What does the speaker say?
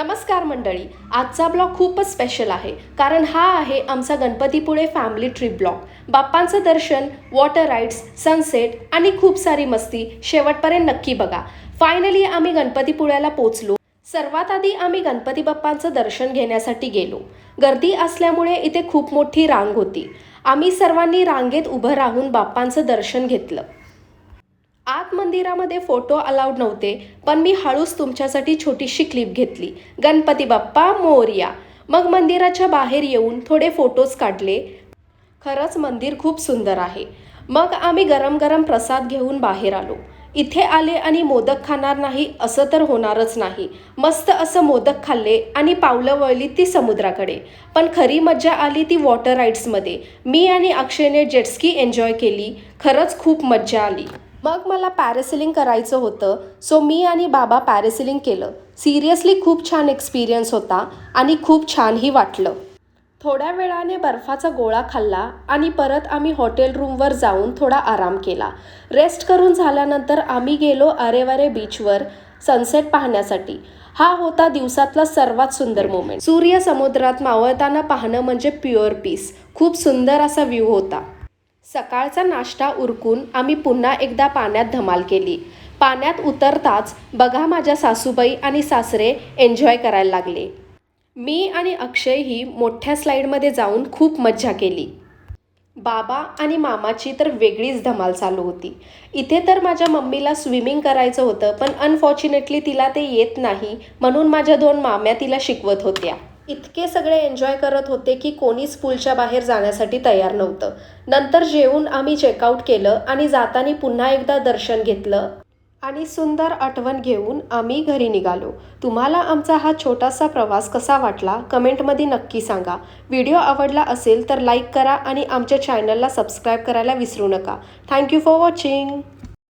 नमस्कार मंडळी आजचा ब्लॉग खूपच स्पेशल आहे. कारण हा आहे आमचा गणपतीपुळे फॅमिली ट्रिप ब्लॉग. बाप्पांचं दर्शन वॉटर राईड्स सनसेट आणि खूप सारी मस्ती शेवटपर्यंत नक्की बघा. फायनली आम्ही गणपतीपुळ्याला पोचलो सर्वात आधी आम्ही गणपती बाप्पांचं दर्शन घेण्यासाठी गेलो. गर्दी असल्यामुळे इथे खूप मोठी रांग होती. आम्ही सर्वांनी रांगेत उभं राहून बाप्पांचं दर्शन घेतलं. आत मंदिरामध्ये फोटो अलाउड नव्हते पण मी हळूच तुमच्यासाठी छोटीशी क्लिप घेतली. गणपती बाप्पा मोरया. मग मंदिराच्या बाहेर येऊन थोडे फोटोज काढले. खरंच मंदिर खूप सुंदर आहे. मग आम्ही गरम गरम प्रसाद घेऊन बाहेर आलो. इथे आले आणि मोदक खाणार नाही असं तर होणारच नाही. मस्त असं मोदक खाल्ले आणि पावलं वळली ती समुद्राकडे. पण खरी मज्जा आली ती वॉटर राईड्समध्ये मी आणि अक्षयने जेटस्की एन्जॉय केली. खरंच खूप मज्जा आली. मग मला पॅरेसिलिंग करायचं होतं सो मी आणि बाबा पॅरेसिलिंग केलं. सिरियसली खूप छान एक्सपिरियन्स होता आणि खूप छानही वाटलं. थोड्या वेळाने बर्फाचा गोळा खाल्ला आणि परत आम्ही हॉटेल रूमवर जाऊन थोडा आराम केला. रेस्ट करून झाल्यानंतर आम्ही गेलो अरेवारे बीचवर सनसेट पाहण्यासाठी. हा होता दिवसातला सर्वात सुंदर मोमेंट सूर्य समुद्रात मावळताना पाहणं म्हणजे प्युअर पीस खूप सुंदर असा व्ह्यू होता. सकाळचा नाश्ता उरकून आम्ही पुन्हा एकदा पाण्यात धमाल केली. पाण्यात उतरताच बघा माझ्या सासूबाई आणि सासरे एन्जॉय करायला लागले. मी आणि अक्षय ही मोठ्या स्लाईडमध्ये जाऊन खूप मज्जा केली. बाबा आणि मामाची तर वेगळीच धमाल चालू होती. इथे तर माझ्या मम्मीला स्विमिंग करायचं होतं पण अनफॉर्च्युनेटली तिला ते येत नाही म्हणून माझ्या दोन माम्या तिला शिकवत होत्या. इतके सगळे एन्जॉय करत होते की कोणीच पूलच्या बाहेर जाण्यासाठी तयार नव्हतं. नंतर जेवून आम्ही चेकआउट केलं आणि जाताना पुन्हा एकदा दर्शन घेतलं. आणि सुंदर आठवण घेऊन आम्ही घरी निघालो. तुम्हाला आमचा हा छोटासा प्रवास कसा वाटला? कमेंटमध्ये नक्की सांगा. व्हिडिओ आवडला असेल तर लाईक करा आणि आमच्या चॅनलला सबस्क्राईब करायला विसरू नका. Thank you for watching